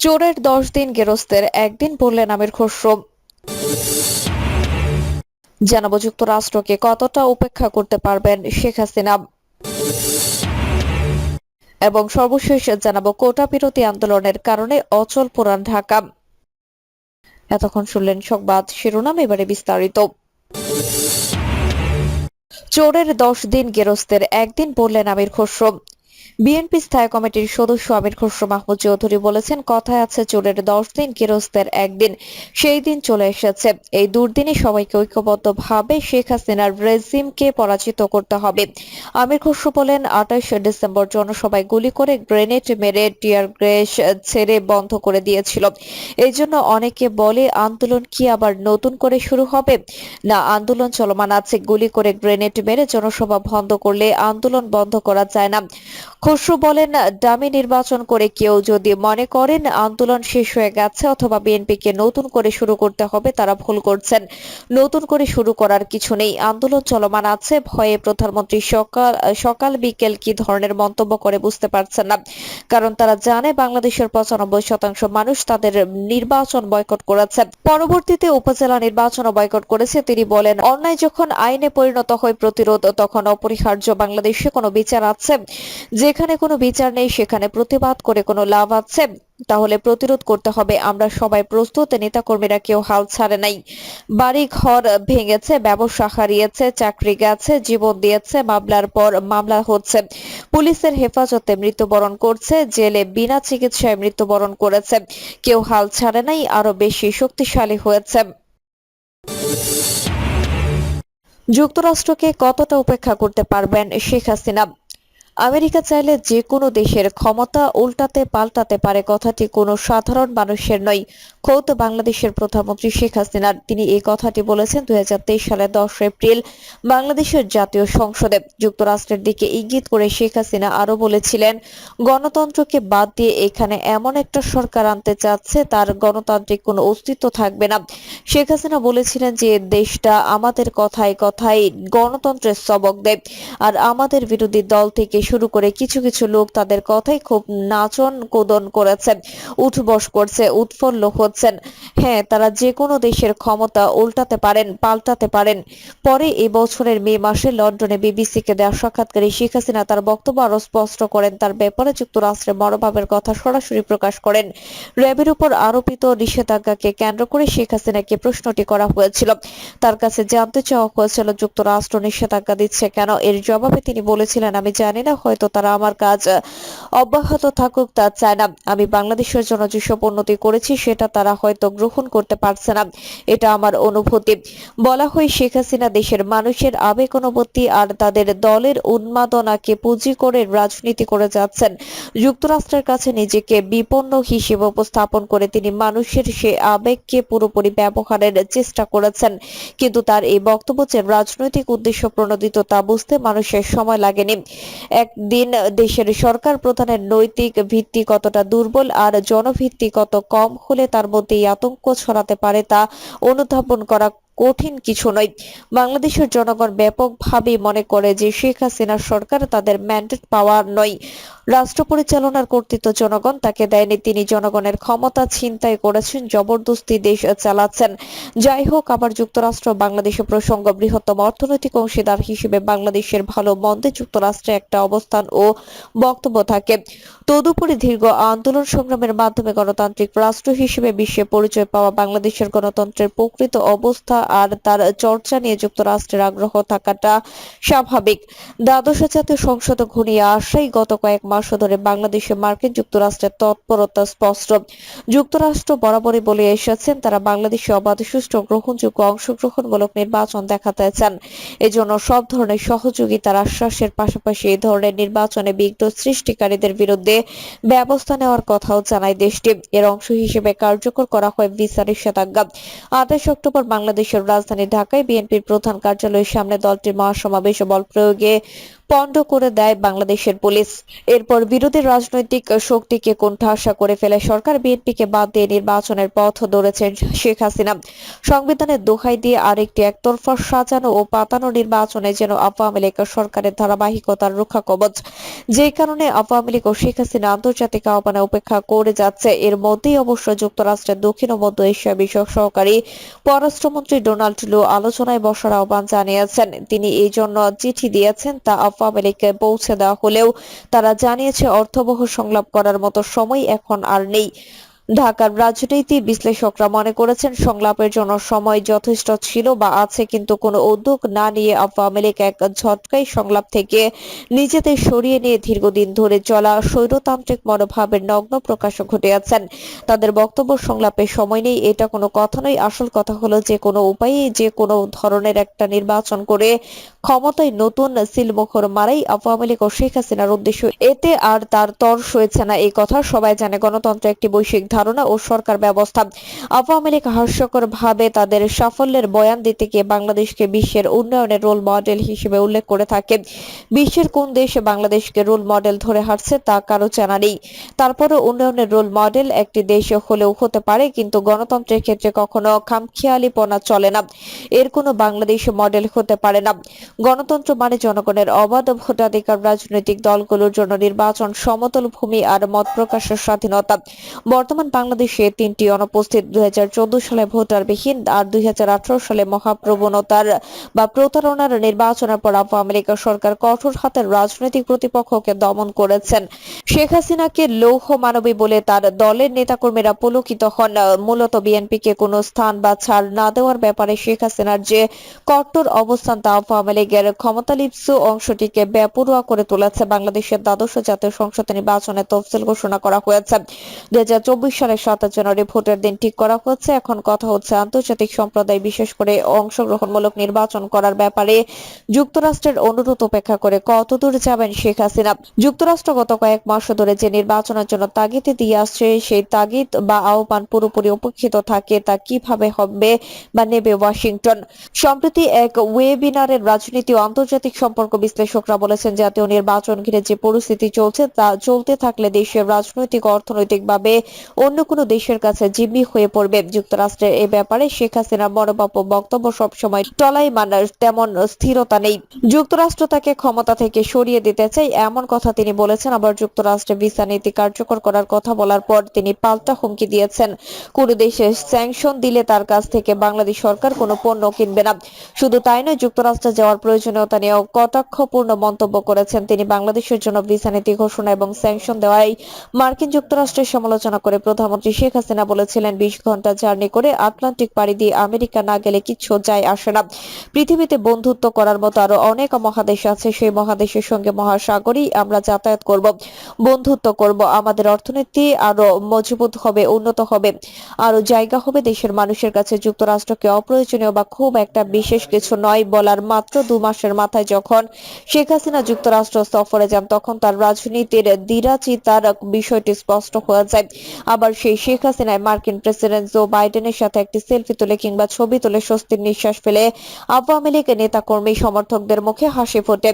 চোরের দশ দিন গেরস্তের একদিন বললেন আমির খসরু জানাব যুক্তরাষ্ট্রকে কতটা উপেক্ষা করতে পারবেন শেখ হাসিনা। এবং সর্বশেষ জানাব কোটা বিরোধী আন্দোলনের কারণে অচল পুরান ঢাকা। এতক্ষণ শুনলেন সংবাদ শিরোনাম, এবারে বিস্তারিত। চোরের দশ দিন গেরস্তের একদিন বললেন আমির খসরু বিএনপি স্থায়ী কমিটির সদস্য আমির খসরু মাহমুদ চৌধুরী বলেছেন, কথায় আছে চোরের দশ দিন গেরস্তের একদিন। সেই দিন চলে এসেছে। এই দুর্দিনে সবাইকে ঐক্যবদ্ধভাবে শেখ হাসিনার রেজিমকে পরাজিত করতে হবে। আমির খসরু বলেন, আঠাশ ডিসেম্বর জনসভায় গুলি করে গ্রেনেড মেরে টিয়ার গ্যাস ছেড়ে বন্ধ করে দিয়েছিল। এই জন্য অনেকে বলে, আন্দোলন কি আবার নতুন করে শুরু হবে? না, আন্দোলন চলমান আছে। গুলি করে গ্রেনেড মেরে জনসভা বন্ধ করলে আন্দোলন বন্ধ করা যায় না। খসরু বলেন ডামি নির্বাচন করে কেউ যদি মনে করেন আন্দোলন শেষ হয়ে গেছে অথবা বিএনপিকে নতুন করে শুরু করতে হবে, তারা ভুল করছেন। নতুন করে শুরু করার কিছু নেই। আন্দোলন চলমান আছে। ভয়ে প্রধানমন্ত্রী সকাল সকাল বিকেল কি ধরনের মন্তব্য করে বুঝতে পারছেন না। কারণ তারা জানে বাংলাদেশের পঁচানব্বই শতাংশ মানুষ তাদের নির্বাচন বয়কট করেছে। পরবর্তীতে উপজেলা নির্বাচনও বয়কট করেছে। তিনি বলেন, অন্যায় যখন আইনে পরিণত হয় প্রতিরোধ, তখন অপরিহার্য বাংলাদেশে কোনো বিচার আছে। যেখানে কোনো বিচার নেই, সেখানে প্রতিবাদ করে কোনো লাভ আছে? তাহলে প্রতিরোধ করতে হবে। আমরা সবাই প্রস্তুত, নেতাকর্মীরা কেউ হাল ছাড়ে নাই। বাড়ি ঘর ভেঙেছে, ব্যবসা হারিয়েছে, চাকরি গেছে, জীবন দিয়েছে, মামলার পর মামলা হচ্ছে। পুলিশের হেফাজতে মৃত্যুবরণ করছে, জেলে বিনা চিকিৎসায় মৃত্যুবরণ করেছে। কেউ হাল ছাড়ে নাই আরও বেশি শক্তিশালী হয়েছে। যুক্তরাষ্ট্রকে কতটা উপেক্ষা করতে পারবেন শেখ হাসিনা? আমেরিকা চাইলে যে কোনো দেশের ক্ষমতা উল্টাতে পাল্টাতে পারে কথাটি কোনো সাধারণ মানুষের নয়। খোদ বাংলাদেশের প্রধানমন্ত্রী শেখ হাসিনার তিনি এই কথাটি বলেছেন দুই সালের দশ এপ্রিল বাংলাদেশের জাতীয় সংসদে। যুক্তরাষ্ট্রের দিকে ইঙ্গিত করে শেখ হাসিনা আরও বলেছিলেন, গণতন্ত্রকে বাদ দিয়ে এখানে এমন একটা সরকার আনতে চাচ্ছে, তার গণতান্ত্রিক কোনো অস্তিত্ব থাকবে না। শেখ হাসিনা বলেছিলেন যে, দেশটা আমাদের কথায় কথায় গণতন্ত্রের সবক দেয়, আর আমাদের বিরোধী দল থেকে শুরু করে কিছু কিছু লোক তাদের কথাই খুব নাচন কোদন করেছে উঠবস করছে, উৎফুল্ল হচ্ছেন। হ্যাঁ তারা যে কোনো দেশের ক্ষমতা উল্টাতে পারেন, পাল্টাতে পারেন। পরে এই বছরের মে মাসে লন্ডনে বিবিসিকে দেওয়া সাক্ষাৎকারে শেখ হাসিনা তার বক্তব্য আরও স্পষ্ট করেন। তার ব্যাপারে যুক্তরাষ্ট্রের মনোভাবের কথা সরাসরি প্রকাশ করেন। র্যাবের উপর আরোপিত নিষেধাজ্ঞাকে কেন্দ্র করে শেখ হাসিনাকে প্রশ্নটি করা হয়েছিল। তার কাছে জানতে চাওয়া হয়েছিল, যুক্তরাষ্ট্র নিষেধাজ্ঞা দিচ্ছে কেন? এর জবাবে তিনি বলেছিলেন, আমি জানি না হয়তো তারা আমার কাজ অব্যাহত থাকুক, তা চায় না। আমি বাংলাদেশের জন্য যেসব উন্নতি করেছি, সেটা তারা হয়তো গ্রহণ করতে পারছে না। এটা আমার অনুভূতি। বলা হয় শেখ হাসিনা দেশের মানুষের আবেগ অনুভূতি আর তাদের দলের উন্মাদনাকে পুঁজি করে রাজনীতি করে যাচ্ছেন। যুক্তরাষ্ট্রের কাছে নিজেকে বিপন্ন হিসেবে উপস্থাপন করে তিনি মানুষের সে আবেগকে পুরোপুরি ব্যবহারের চেষ্টা করেছেন। কিন্তু তার এই বক্তব্য যে রাজনৈতিক উদ্দেশ্য প্রণোদিত, তা বুঝতে মানুষের সময় লাগেনি। একদিন দেশের সরকার প্রধানের নৈতিক ভিত্তি কতটা দুর্বল আর জনভিত্তি কত কম হলে তার মধ্যে আতঙ্ক ছড়াতে পারে তা অনুধাবন করা কঠিন কিছু নয়। বাংলাদেশের জনগণ ব্যাপকভাবে মনে করে যে শেখ হাসিনার সরকার তাদের ম্যান্ডেট পাওয়ার নয়। রাষ্ট্র পরিচালনার কর্তৃত্ব জনগণ তাকে দেয়নি। তিনি জনগণের ক্ষমতা ছিনতাই করেছেন, জবরদস্তি দেশ চালাচ্ছেন। যাই হোক, আবার যুক্তরাষ্ট্র বাংলাদেশের প্রসঙ্গ, বৃহত্তম অর্থনৈতিক অংশীদার হিসেবে বাংলাদেশের ভালো মন্দে যুক্তরাষ্ট্রে একটা অবস্থান ও বক্তব্য থাকে। তদুপরি দীর্ঘ আন্দোলন সংগ্রামের মাধ্যমে গণতান্ত্রিক রাষ্ট্র হিসেবে বিশ্বে পরিচয় পাওয়া বাংলাদেশের গণতন্ত্রের প্রকৃত অবস্থা আর তার চর্চা নিয়ে যুক্তরাষ্ট্রের আগ্রহ থাকাটা স্বাভাবিক। দ্বাদশ জাতীয় সংসদ ঘনিয়ে আসাই গত কয়েক মাস ধরে বাংলাদেশে মার্কিন যুক্তরাষ্ট্রের তৎপরতা স্পষ্ট। যুক্তরাষ্ট্র বরাবরই বলে এসেছেন, তারা বাংলাদেশে অবাধ, সুষ্ঠু, গ্রহণযোগ্য, অংশগ্রহণমূলক নির্বাচন দেখাতে চান এজন্য সব ধরনের সহযোগিতার আশ্বাসের পাশাপাশি এই ধরনের নির্বাচনে বিঘ্ন সৃষ্টিকারীদের বিরুদ্ধে ব্যবস্থা নেওয়ার কথাও জানায় দেশটি। এর অংশ হিসেবে কার্যকর করা হয় ভিসা নিষেধাজ্ঞা। আঠাশ অক্টোবর রাজধানী ঢাকায় বিএনপির প্রধান কার্যালয়ের সামনে দলটির মহাসমাবেশ ও বল প্রয়োগে পণ্ড করে দেয় বাংলাদেশের পুলিশ। এরপর বিরোধী রাজনৈতিক শক্তিকে কোণঠাসা করে ফেলে সরকার বিএনপিকে বাদ দিয়ে নির্বাচনের পথ ধরেছেন শেখ হাসিনা। সংবিধানের দোহাই দিয়ে আরেকটি একতরফা সাজানো ও পাতানো নির্বাচনে যেন আওয়ামী লীগ সরকারের ধারাবাহিকতার রক্ষা কবচ। যে কারণে আওয়ামী লীগ ও শেখ হাসিনা আন্তর্জাতিক আহ্বানে উপেক্ষা করে যাচ্ছে। এর মধ্যেই অবশ্য যুক্তরাষ্ট্রের দক্ষিণ ও মধ্য এশিয়া বিষয়ক সহকারী পররাষ্ট্রমন্ত্রী ডোনাল্ড লু আলোচনায় বসার আহ্বান জানিয়েছেন। তিনি এই জন্য চিঠি দিয়েছেন, তা লীগকে পৌঁছে দেওয়া হলেও তারা জানিয়েছে অর্থবহ সংলাপ করার মতো সময় এখন আর নেই। ঢাকার রাজনীতি বিশ্লেষকরা মনে করেছেন, সংলাপের জন্য সময় যথেষ্ট ছিল বা আছে, কিন্তু কোনো উদ্যোগ না নিয়ে আওয়ামী লীগ এক ঝটকাই সংলাপ থেকে নিজেদের সরিয়ে নিয়ে দীর্ঘদিন ধরে চলা স্বৈরতান্ত্রিক মনোভাবের নগ্ন প্রকাশ ঘটিয়েছেন তাদের বক্তব্য সংলাপের সময় নেই, এটা কোনো কথা নয়। আসল কথা হলো যে কোনো উপায়ে যে কোনো ধরনের একটা নির্বাচন করে ক্ষমতায় নতুন সিলমোহর মারাই আওয়ামী লীগ ও শেখ হাসিনার উদ্দেশ্য। এতে আর তার তর সয়েছে না এই কথা। সবাই জানে গণতন্ত্র একটি বৈশ্বিক ধারণা ও সরকার ব্যবস্থা। আওয়ামী লীগ হাস্যকর ভাবে তাদের সাফল্যের বয়ান দিতে গিয়ে বাংলাদেশকে বিশ্বের উন্নয়নের রোল মডেল হিসেবে উল্লেখ করে থাকে। বিশ্বের কোন দেশ বাংলাদেশকে রোল মডেল ধরে হাঁটছে তা কারও জানা নেই। তারপরে উন্নয়নের রোল মডেল একটি দেশ হলেও হতে পারে, কিন্তু গণতন্ত্রের ক্ষেত্রে কখনো খামখেয়ালিপনা চলে না। এর কোনো বাংলাদেশ মডেল হতে পারে না। গণতন্ত্র মানে জনগণের অবাধ ভোটাধিকার, রাজনৈতিক দলগুলোর জন্য নির্বাচন, সমতল ভূমি আর মত প্রকাশের স্বাধীনতা। বর্তমান বাংলাদেশে তিনটি অনুপস্থিত দুই হাজার চোদ্দ সালে ভোটারবিহীন আর দুই সালে মহাপ্রবণতার বা প্রতারণার নির্বাচনের পর আওয়ামী লীগ সরকার কঠোর হাতের রাজনৈতিক প্রতিপক্ষকে দমন করেছেন। শেখ হাসিনাকে লৌহ মানবী বলে তার দলের নেতাকর্মীরা পুলকিত হন। মূলত বিএনপিকে কোনো স্থান বা ছাড় না দেওয়ার ব্যাপারে শেখ হাসিনার যে কট্টর অবস্থান তা আওয়ামী লীগের ক্ষমতালিপ্সু অংশটিকে বেপরোয়া করে তুলেছে। বাংলাদেশের দ্বাদশ জাতীয় সংসদ নির্বাচনে তফসিল ঘোষণা করা হয়েছে। দুই হাজার চব্বিশ সালের সাতাশ জানুয়ারি ভোটের দিন ঠিক করা হচ্ছে। এখন কথা হচ্ছে আন্তর্জাতিক সম্প্রদায় বিশেষ করে অংশগ্রহণমূলক নির্বাচন করার ব্যাপারে যুক্তরাষ্ট্রের অনুরোধ উপেক্ষা করে কতদূর যাবেন শেখ হাসিনা? যুক্তরাষ্ট্র গত কয়েক মাস ধরে যে নির্বাচনের জন্য তাগিদ দিয়ে আসছে, সেই তাগিদ বা আহ্বান পুরোপুরি উপেক্ষিত থাকে তা কীভাবে হবে বা নেবে ওয়াশিংটন? সম্প্রতি এক ওয়েবিনারের রাজনীতি ও আন্তর্জাতিক সম্পর্ক বিশ্লেষকরা বলেছেন, জাতীয় নির্বাচন ঘিরে যে পরিস্থিতি চলছে তা চলতে থাকলে দেশের রাজনৈতিক ও অর্থনৈতিকভাবে অন্য কোনো দেশের কাছে জিম্মি হয়ে পড়বে যুক্তরাষ্ট্রের এ ব্যাপারে শেখ হাসিনার মনোভাব বক্তব্য সবসময় টলাই মানার তেমন স্থিরতা নেই। যুক্তরাষ্ট্র তাকে ক্ষমতা থেকে সরিয়ে দিতে চাই এমন কথা তিনি বলেছেন। আবার যুক্তরাষ্ট্রে ভিসা নীতি কার্যকর করার কথা বলার পর তিনি পাল্টা হুমকি দিয়েছেন। কোন দেশে স্যাংশন দিলে তার কাছ থেকে বাংলাদেশ সরকার কোনো পণ্য কিনবে না। শুধু তাই নয়, যুক্তরাষ্ট্রে যাওয়ার প্রয়োজনীয়তা নিয়েও কটাক্ষপূর্ণ মন্তব্য করেছেন তিনি। বাংলাদেশের জন্য ভিসা নীতি ঘোষণা এবং স্যাংশন দেওয়ায় মার্কিন যুক্তরাষ্ট্রের সমালোচনা করে প্রধানমন্ত্রী শেখ হাসিনা বলেছিলেন, বিশ ঘণ্টা জার্নি করে আটলান্টিক পাড়ি দিয়ে আমেরিকা না গেলে কিচ্ছু যায় আসে না। পৃথিবীতে বন্ধুত্ব করার মতো আরও অনেক মহাদেশ আছে, সেই মহাদেশের সঙ্গে মহাসাগরই আমরা যাতায়াত করব, বন্ধুত্ব করব। আমাদের অর্থনীতি আরও মজবুত হবে, উন্নত হবে। আরও জায়গা হবে দেশের মানুষের কাছে। যুক্তরাষ্ট্রকে অপ্রয়োজনীয় বা খুব একটা বিশেষ কিছু নয় বলার মাত্র দু মাসের মাথায় যখন শেখ হাসিনা যুক্তরাষ্ট্র সফরে যান, তখন তার রাজনীতির দিরাচিতার বিষয়টি স্পষ্ট হয়ে যায়। আবার সেই শেখ হাসিনায় মার্কিন প্রেসিডেন্ট জো বাইডেনের সাথে একটি সেলফি তুলে কিংবা ছবি তুলে স্বস্তির নিঃশ্বাস ফেলে আওয়ামী লীগ নেতাকর্মী সমর্থকদের মুখে হাসি ফোটে।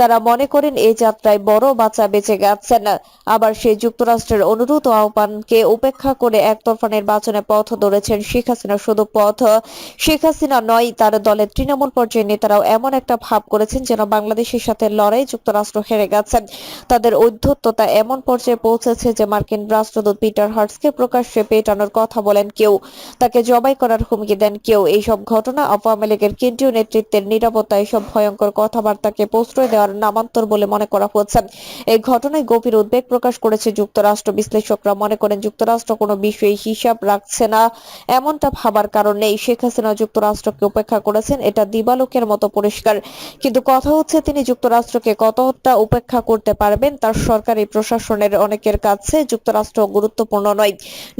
তারা মনে করেন এই যাত্রায় বড় বাচ্চা বেঁচে গেছেন। আবার সেই যুক্তরাষ্ট্রের অনুরোধ আহ্বানকে উপেক্ষা করে একতরফা নির্বাচনে পথ ধরেছেন শেখ হাসিনা শুধু পথ। শেখ হাসিনা নয়, তার দলের তৃণমূল পর্যায়ের নেতারাও এমন একটা ভাব করেছেন যেন বাংলাদেশের সাথে লড়াই যুক্তরাষ্ট্র হেরে গেছেন তাদের ঔদ্ধত্যতা এমন পর্যায়ে পৌঁছেছে যে মার্কিন রাষ্ট্রদূত পিটার হার্টসকে প্রকাশ্যে পেটানোর কথা বলেন কেউ। তাকে জবাই করার হুমকি দেন কেউ। এইসব ঘটনা আওয়ামী লীগের কেন্দ্রীয় নেতৃত্বের নিরাপত্তা এসব ভয়ঙ্কর কথাবার্তাকে প্রশ্রয় দেওয়ার নামান্তর বলে মনে করা হচ্ছে। এই ঘটনায় গভীর উদ্বেগ প্রকাশ করেছে যুক্তরাষ্ট্র বিশ্লেষকরা। মনে করেন, যুক্তরাষ্ট্র কোনো বিষয়ে হিসাব রাখছে না, এমনটা ভাবার কারণ নেই। শেখ হাসিনা যুক্তরাষ্ট্রকে উপেক্ষা করেছেন, এটা দিবালোকের মতো পরিষ্কার। কিন্তু কথা হচ্ছে, তিনি যুক্তরাষ্ট্রকে কতটা উপেক্ষা করতে পারবেন, তার সরকারি প্রশাসনের অনেকের কাছে যুক্তরাষ্ট্র গুরুত্বপূর্ণ নয়।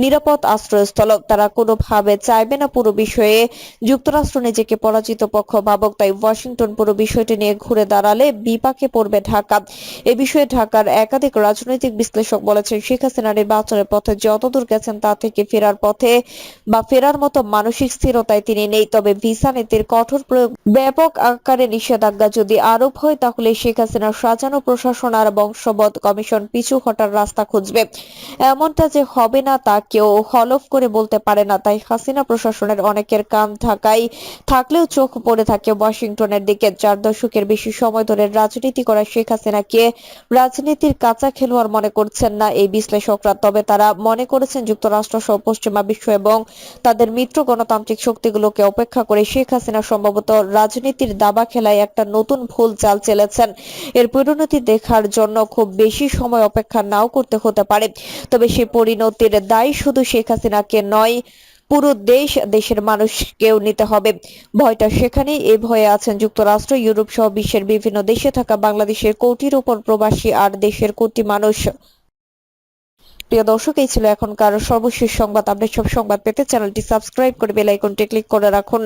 নিরাপদ আশ্রয়স্থল, তারা কোনোভাবে চাইবে না পুরো বিষয়ে। যুক্তরাষ্ট্র নিজেকে পরাজিত পক্ষ ভাবক, তাই ওয়াশিংটন পুরো বিষয়টি নিয়ে ঘুরে দাঁড়ালে বিপাকে পড়বে ঢাকা। এ বিষয়ে ঢাকার একাধিক রাজনৈতিক বিশ্লেষক বলেছেন, শেখ হাসিনা নির্বাচনের পথে যতদূর গেছেন তা থেকে ফেরার পথে বা ফেরার মতো মানসিক স্থিরতায় তিনি নেই। তবে ভিসা নীতির কঠোর প্রয়োগ, ব্যাপক আকারে নিষেধাজ্ঞা যদি আরোপ হয়, তাহলে শেখ হাসিনার সাজানো প্রশাসন আর বংশবদ কমিশন পিছু হটার রাস্তা খুঁজবে। এমনটা যে হবে না, তা কেউ হলফ করে বলতে পারে না। তাই হাসিনা প্রশাসনের অনেকের কান ঢাকায় থাকলেও চোখ পড়ে থাকে ওয়াশিংটনের দিকে। চার দশকের বেশি সময় ধরে রাজনীতি করা শেখ হাসিনাকে রাজনীতির কাঁচা খেলোয়াড় মনে করছেন না এই বিশ্লেষকরা। তবে তারা মনে করেছেন যুক্তরাষ্ট্র সহ পশ্চিমা বিশ্ব এবং তাদের মিত্র গণতান্ত্রিক শক্তিগুলোকে অপেক্ষা করে শেখ হাসিনা সম্ভবত রাজনীতির দাবা খেলায় একটা নতুন ভুল চাল চেলেছেন। এর পরিণতি দেখার জন্য খুব বেশি সময় অপেক্ষা নাও করতে হতে পারে। তবে সেই পরিণতির দায় শুধু শেখ হাসিনাকে নয়, পুরো দেশ, দেশের মানুষকেও নিতে হবে। ভয়টা সেখানে এ ভয়ে আছেন যুক্তরাষ্ট্র, ইউরোপ সহ বিশ্বের বিভিন্ন দেশে থাকা বাংলাদেশের কোটির উপর প্রবাসী আর দেশের কোটি মানুষ। প্রিয় দর্শক, এই ছিল এখনকার সর্বশেষ সংবাদ। আপনি সব সংবাদ পেতে চ্যানেলটি সাবস্ক্রাইব করে বেল আইকনটি ক্লিক করে রাখুন।